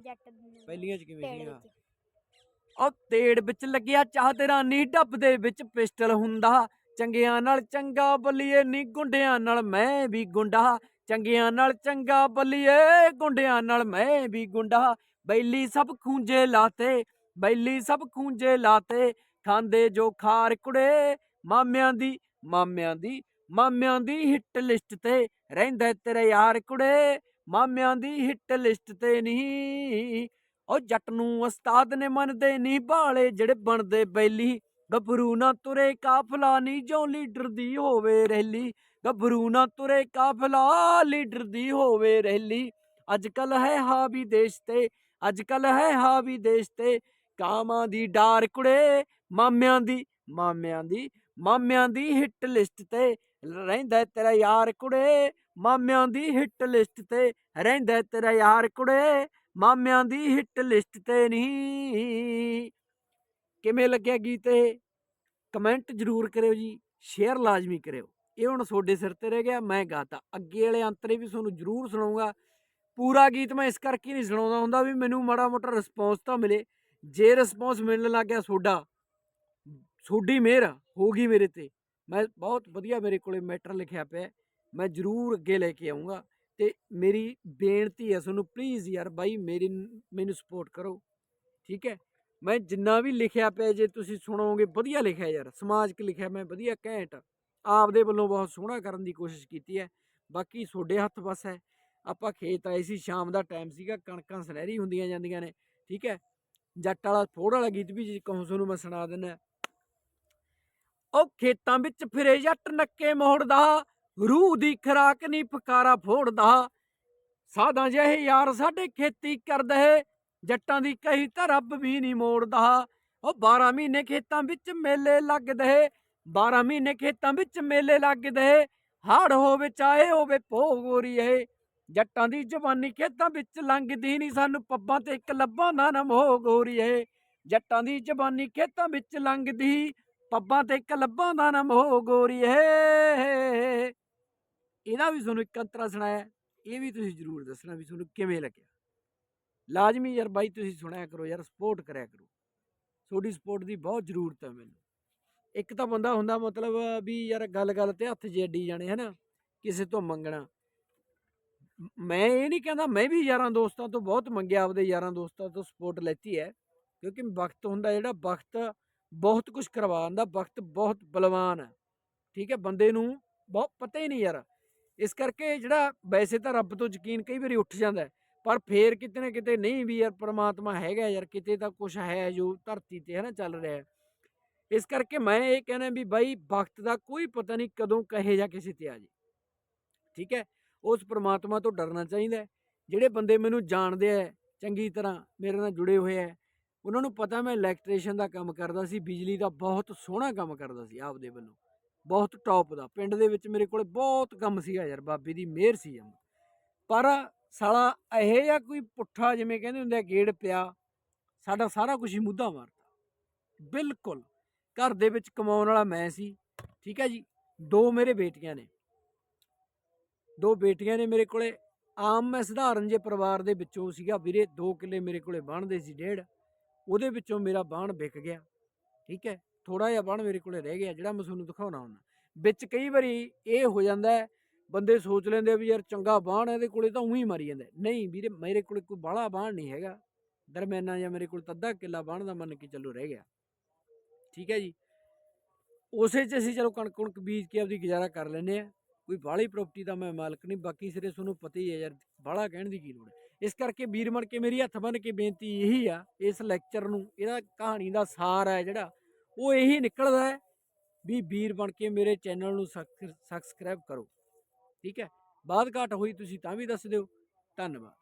ਜੱਟ ਨੂੰ। ਪਹਿਲੀਆਂ ਚ ਕਿਵੇਂ ਢੇੜ ਸੀਗਾ ਵਿੱਚ। ਉਹ ਤੇੜ ਵਿੱਚ ਲੱਗਿਆ ਚਾਹ ਤੇਰਾ ਨੀ ਡੱਬ ਦੇ ਵਿੱਚ ਪਿਸਟਲ ਹੁੰਦਾ। ਚੰਗਿਆਂ ਨਾਲ ਚੰਗਾ ਬੱਲੀਏ ਨੀ ਗੁੰਡਿਆਂ ਨਾਲ ਮੈਂ ਵੀ ਗੁੰਡਾ। ਚੰਗਿਆਂ ਨਾਲ ਚੰਗਾ ਬੱਲੀਏ ਗੁੰਡਿਆਂ ਨਾਲ ਮੈਂ ਵੀ ਗੁੰਡਾ। ਬੈਲੀ ਸਭ ਖੂੰਜੇ ਲਾਤੇ ਬੈਲੀ ਸਭ ਖੂੰਜੇ ਲਾਤੇ। ਖਾਂਦੇ ਜੋ ਖਾਰ ਕੁੜੇ ਮਾਮਿਆਂ ਦੀ ਮਾਮਿਆਂ ਦੀ ਮਾਮਿਆਂ ਦੀ ਹਿੱਟ ਲਿਸਟ ਤੇ ਰਹਿੰਦਾ ਤੇਰਾ ਯਾਰ ਕੁੜੇ। ਮਾਮਿਆਂ ਦੀ ਹਿੱਟ ਲਿਸਟ ਤੇ ਨਹੀਂ। ਉਹ ਜੱਟ ਨੂੰ ਉਸਤਾਦ ਨੇ ਮੰਨਦੇ ਨਹੀਂ, ਬਾਲੇ ਜਿਹੜੇ ਬਣਦੇ ਬੈਲੀ। ਗੱਭਰੂ ਨਾ ਤੁਰੇ ਕਾਫਲਾ, ਨਹੀਂ ਜੋ ਲੀਡਰ ਦੀ ਹੋਵੇ ਰਹਿਲੀ ਗੱਭਰੂ ਨਾ ਤੁਰੇ ਕਾਫਲਾ, ਲੀਡਰ ਦੀ ਹੋਵੇ ਰਹਿਲੀ ਅੱਜ ਕੱਲ ਹੈ ਹਾਵੀ ਦੇਸ਼ ਤੇ ਅੱਜ ਕੱਲ ਹੈ ਹਾਵੀ ਦੇਸ਼ ਤੇ। ਕਾਮਾਂ ਦੀ ਡਾਰ ਕੁੜੇ, ਮਾਮਿਆਂ ਦੀ ਮਾਮਿਆਂ ਦੀ ਮਾਮਿਆਂ ਦੀ ਹਿੱਟ ਲਿਸਟ ਤੇ। ਰਹਿੰਦਾ ਤੇਰਾ ਯਾਰ ਕੁੜੇ ਮਾਮਿਆਂ ਦੀ ਹਿੱਟ ਲਿਸਟ ਤੇ ਰਹਿੰਦਾ ਤੇਰਾ ਯਾਰ ਕੁੜੇ, ਮਾਮਿਆਂ ਦੀ ਹਿੱਟ ਲਿਸਟ ਤੇ ਨਹੀਂ। ਕਿਵੇਂ ਲੱਗਿਆ ਗੀਤ ਇਹ? ਕਮੈਂਟ ਜ਼ਰੂਰ ਕਰਿਓ ਜੀ, ਸ਼ੇਅਰ ਲਾਜ਼ਮੀ ਕਰਿਓ। ਇਹ ਹੁਣ ਤੁਹਾਡੇ ਸਿਰ ਤੇ ਰਹਿ ਗਿਆ, ਮੈਂ ਗਾਤਾ। ਅੱਗੇ ਵਾਲੇ ਅੰਤਰੇ ਵੀ ਤੁਹਾਨੂੰ ਜ਼ਰੂਰ ਸੁਣਾਉਂਗਾ। ਪੂਰਾ ਗੀਤ ਮੈਂ ਇਸ ਕਰਕੇ ਨਹੀਂ ਸੁਣਾਉਂਦਾ ਹੁੰਦਾ ਵੀ ਮੈਨੂੰ ਮਾੜਾ ਮੋਟਾ ਰਿਸਪੌਂਸ ਤਾਂ ਮਿਲੇ। ਜੇ ਰਿਸਪੌਂਸ ਮਿਲਣ ਲੱਗ ਗਿਆ ਤੁਹਾਡਾ, ਤੁਹਾਡੀ ਮਿਹਰ ਹੋਗੀ ਮੇਰੇ ਤੇ। ਮੈਂ ਬਹੁਤ ਵਧੀਆ ਮੇਰੇ ਕੋਲੇ ਮੈਟਰ ਲਿਖਿਆ ਪਿਆ ਮੈਂ ਜ਼ਰੂਰ ਅੱਗੇ ਲੈ ਕੇ ਆਉਂਗਾ ਤੇ ਮੇਰੀ ਬੇਨਤੀ ਹੈ ਤੁਹਾਨੂੰ ਪਲੀਜ਼ ਯਾਰ ਬਾਈ ਮੇਰੀ ਮੈਨੂੰ ਸਪੋਰਟ ਕਰੋ, ਠੀਕ ਹੈ? ਮੈਂ ਜਿੰਨਾ ਵੀ ਲਿਖਿਆ ਪਿਆ ਜੇ ਤੁਸੀਂ ਸੁਣੋਗੇ ਵਧੀਆ ਲਿਖਿਆ ਯਾਰ ਸਮਾਜਿਕ ਲਿਖਿਆ ਮੈਂ ਵਧੀਆ ਘੈਂਟ, ਆਪਦੇ ਵੱਲੋਂ ਬਹੁਤ ਸੋਹਣਾ ਕਰਨ ਦੀ ਕੋਸ਼ਿਸ਼ ਕੀਤੀ ਹੈ, ਬਾਕੀ ਤੁਹਾਡੇ ਹੱਥ ਬਸ ਹੈ, ਆਪਾਂ ਖੇਤ ਆਏ ਸੀ, ਸ਼ਾਮ ਦਾ ਟਾਈਮ ਸੀਗਾ, ਕਣਕਾਂ ਸੁਨਹਿਰੀ ਹੁੰਦੀਆਂ ਜਾਂਦੀਆਂ ਨੇ, ਠੀਕ ਹੈ? ਜੱਟ ਵਾਲਾ, ਫੋੜ ਵਾਲਾ ਗੀਤ ਵੀ ਜੀ ਕਹੋ ਤੁਹਾਨੂੰ ਮੈਂ ਸੁਣਾ ਦਿੰਦਾ। ਉਹ ਖੇਤਾਂ ਵਿੱਚ ਫਿਰੇ ਜੱਟ ਨੱਕੇ ਮੋੜਦਾ ਰੂਹ ਦੀ ਖਰਾਕ ਨਹੀਂ ਫਕਾਰਾ ਫੋੜਦਾ। ਸਾਦਾ ਜਿਹੇ ਯਾਰ ਸਾਡੇ ਖੇਤੀ ਕਰਦਾ ਹੈ ਜੱਟਾਂ ਦੀ ਕਹੀ ਤਾਂ ਰੱਬ ਵੀ ਨਹੀਂ ਮੋੜਦਾ। ਉਹ 12 ਮਹੀਨੇ ਖੇਤਾਂ ਵਿੱਚ ਮੇਲੇ ਲੱਗਦੇ 12 ਮਹੀਨੇ ਖੇਤਾਂ ਵਿੱਚ ਮੇਲੇ ਲੱਗਦੇ ਹਾੜ ਹੋਵੇ ਚਾਹੇ ਹੋਵੇ ਹੈ ਜੱਟਾਂ ਦੀ ਜਵਾਨੀ ਖੇਤਾਂ ਵਿੱਚ ਲੰਘਦੀ ਨਹੀਂ ਸਾਨੂੰ ਪੱਬਾਂ ਤੇ ਇੱਕ ਲੱਭਾਂ ਦਾ ਨਾ ਹੈ ਜੱਟਾਂ ਦੀ ਜਵਾਨੀ ਖੇਤਾਂ ਵਿੱਚ ਲੰਘਦੀ, ਪੱਬਾਂ ਤੇ ਇੱਕ ਲੱਭਾਂ ਦਾ ਨਾ ਹੈ ਇਹਦਾ ਵੀ ਤੁਹਾਨੂੰ ਇੱਕ ਅੰਤਰਾ ਸੁਣਾਇਆ ਇਹ ਵੀ ਤੁਸੀਂ ਜ਼ਰੂਰ ਦੱਸਣਾ ਵੀ ਤੁਹਾਨੂੰ ਕਿਵੇਂ ਲੱਗਿਆ। ਲਾਜ਼ਮੀ ਯਾਰ ਬਾਈ ਤੁਸੀਂ ਸੁਣਿਆ ਕਰੋ ਯਾਰ ਸਪੋਰਟ ਕਰਿਆ ਕਰੋ। ਤੁਹਾਡੀ ਸਪੋਰਟ ਦੀ ਬਹੁਤ ਜ਼ਰੂਰਤ ਹੈ ਮੈਨੂੰ। ਇੱਕ ਤਾਂ ਬੰਦਾ ਹੁੰਦਾ ਮਤਲਬ ਵੀ ਯਾਰ ਗੱਲ ਗੱਲ ਤੇ ਹੱਥ ਜੇ ਅੱਡੀ ਜਾਣੇ, ਹਨਾ, ਕਿਸੇ ਤੋਂ ਮੰਗਣਾ। ਮੈਂ ਇਹ ਨਹੀਂ ਕਹਿੰਦਾ ਮੈਂ ਵੀ ਯਾਰਾਂ ਦੋਸਤਾਂ ਤੋਂ ਬਹੁਤ ਮੰਗਿਆ, ਆਪਦੇ ਯਾਰਾਂ ਦੋਸਤਾਂ ਤੋਂ ਸਪੋਰਟ ਲੈਤੀ ਹੈ, ਕਿਉਂਕਿ ਵਕਤ ਹੁੰਦਾ ਜਿਹੜਾ ਵਕਤ ਬਹੁਤ ਕੁਝ ਕਰਵਾ ਦਿੰਦਾ ਵਕਤ ਬਹੁਤ ਬਲਵਾਨ ਹੈ। ਠੀਕ ਹੈ, ਬੰਦੇ ਨੂੰ ਬਹੁਤ ਪਤਾ ਹੀ ਨਹੀਂ ਯਾਰ ਇਸ ਕਰਕੇ ਜਿਹੜਾ ਵੈਸੇ ਤਾਂ ਰੱਬ ਤੋਂ ਯਕੀਨ ਕਈ ਵਾਰੀ ਉੱਠ ਜਾਂਦਾ ਪਰ ਫੇਰ ਕਿਤੇ ਨਾ ਕਿਤੇ ਨਹੀਂ ਵੀ ਯਾਰ ਪ੍ਰਮਾਤਮਾ ਹੈਗਾ ਯਾਰ, ਕਿਤੇ ਤਾਂ ਕੁਝ ਹੈ ਜੋ ਧਰਤੀ ਤੇ ਹੈ ਨਾ ਚੱਲ ਰਿਹਾ ਇਸ ਕਰਕੇ ਮੈਂ ਇਹ ਕਹਿਣਾ ਵੀ ਬਾਈ ਵਕਤ ਦਾ ਕੋਈ ਪਤਾ ਨਹੀਂ ਕਦੋਂ ਕਹੇ ਜਾਂ ਕਿਸੇ ਤੇ ਆ ਜੇ। ਠੀਕ ਹੈ? ਉਸ ਪ੍ਰਮਾਤਮਾ ਤੋਂ ਡਰਨਾ ਚਾਹੀਦਾ ਜਿਹੜੇ ਬੰਦੇ ਮੈਨੂੰ ਜਾਣਦੇ ਆ ਚੰਗੀ ਤਰ੍ਹਾਂ ਮੇਰੇ ਨਾਲ ਜੁੜੇ ਹੋਏ ਆ ਉਹਨਾਂ ਨੂੰ ਪਤਾ ਮੈਂ ਇਲੈਕਟ੍ਰੀਸ਼ੀਅਨ ਦਾ ਕੰਮ ਕਰਦਾ ਸੀ, ਬਿਜਲੀ ਦਾ ਬਹੁਤ ਸੋਹਣਾ ਕੰਮ ਕਰਦਾ ਸੀ ਆਪਦੇ ਵੱਲੋਂ। ਬਹੁਤ ਟੌਪ ਦਾ। ਪਿੰਡ ਦੇ ਵਿੱਚ ਮੇਰੇ ਕੋਲੇ ਬਹੁਤ ਕੰਮ ਸੀਗਾ ਯਾਰ, ਬਾਬੇ ਦੀ ਮਿਹਰ ਸੀ ਜਮ ਪਰ ਸਾਲਾ ਇਹ ਜਾਂ ਕੋਈ ਪੁੱਠਾ ਜਿਵੇਂ ਕਹਿੰਦੇ ਹੁੰਦੇ ਆ, ਗੇੜ ਪਿਆ, ਸਾਡਾ ਸਾਰਾ ਕੁਝ ਹੀ ਮੁੱਦਾ ਮਾਰਤਾ। ਬਿਲਕੁਲ। ਘਰ ਦੇ ਵਿੱਚ ਕਮਾਉਣ ਵਾਲਾ ਮੈਂ ਸੀ, ਠੀਕ ਹੈ ਜੀ। ਦੋ ਮੇਰੇ ਬੇਟੀਆਂ ਨੇ। ਦੋ ਬੇਟੀਆਂ ਨੇ ਮੇਰੇ ਕੋਲੇ। ਆਮ ਮੈਂ ਸਧਾਰਨ ਜੇ ਪਰਿਵਾਰ ਦੇ ਵਿੱਚੋਂ ਸੀਗਾ ਵੀਰੇ 2 ਕਿੱਲੇ ਮੇਰੇ ਕੋਲੇ ਬਣਦੇ ਸੀ ਡੇਢ। ਉਹਦੇ ਵਿੱਚੋਂ ਮੇਰਾ ਬਾਣ ਵਿਕ ਗਿਆ, ਠੀਕ ਹੈ। ਥੋੜਾ ਜਿਹਾ ਬਾਣ ਮੇਰੇ ਕੋਲੇ ਰਹਿ ਗਿਆ, ਜਿਹੜਾ ਮੈਂ ਤੁਹਾਨੂੰ ਦਿਖਾਉਣਾ ਹੁੰਦਾ ਵਿੱਚ ਕਈ ਵਾਰੀ ਇਹ ਹੋ ਜਾਂਦਾ ਬੰਦੇ ਸੋਚ ਲੈਂਦੇ ਵੀ ਯਾਰ ਚੰਗਾ ਬਾਣ ਇਹਦੇ ਕੋਲੇ ਤਾਂ ਉਹੀ ਮਰੀ ਜਾਂਦਾ ਨਹੀਂ ਵੀਰੇ, ਮੇਰੇ ਕੋਲੇ ਕੋਈ ਬਾਹਲਾ ਬਾਣ ਨਹੀਂ ਹੈਗਾ। ਦਰਮਿਆਨਾ ਜਾਂ ਮੇਰੇ ਕੋਲ ਤਾਂ ਅੱਧਾ ਕਿੱਲਾ ਬਾਣ ਦਾ ਮੰਨ ਕੇ ਚੱਲੋ ਰਹਿ ਗਿਆ। ਠੀਕ ਹੈ ਜੀ? ਉਸੇ 'ਚ ਅਸੀਂ ਚਲੋ ਕਣਕ ਕੁਣਕ ਬੀਜ ਕੇ ਆਪਦੀ ਗੁਜ਼ਾਰਾ ਕਰ ਲੈਂਦੇ ਆ ਕੋਈ ਬਾਹਲੀ ਪ੍ਰਾਪਰਟੀ ਦਾ ਮੈਂ ਮਾਲਕ ਨਹੀਂ, ਬਾਕੀ ਸਿਰੇ ਤੁਹਾਨੂੰ ਪਤਾ ਹੀ ਹੈ ਯਾਰ, ਬਾਹਲਾ ਕਹਿਣ ਦੀ ਕੀ ਲੋੜ ਹੈ। ਇਸ ਕਰਕੇ ਵੀਰ ਬਣ ਕੇ ਮੇਰੀ ਹੱਥ ਬੰਨ ਕੇ ਬੇਨਤੀ ਇਹੀ ਆ, ਇਸ ਲੈਕਚਰ ਨੂੰ, ਇਹਦਾ ਕਹਾਣੀ ਦਾ ਸਾਰ ਹੈ ਜਿਹੜਾ ਉਹ ਇਹੀ ਨਿਕਲਦਾ ਹੈ ਵੀ ਵੀਰ ਬਣ ਕੇ ਮੇਰੇ ਚੈਨਲ ਨੂੰ ਸਬਸਕ੍ਰਾਈਬ ਕਰੋ। ਠੀਕ ਹੈ? ਬਾਅਦ ਘਾਟ ਹੋਈ ਤੁਸੀਂ ਤਾਂ ਵੀ ਦੱਸ ਦਿਓ। ਧੰਨਵਾਦ।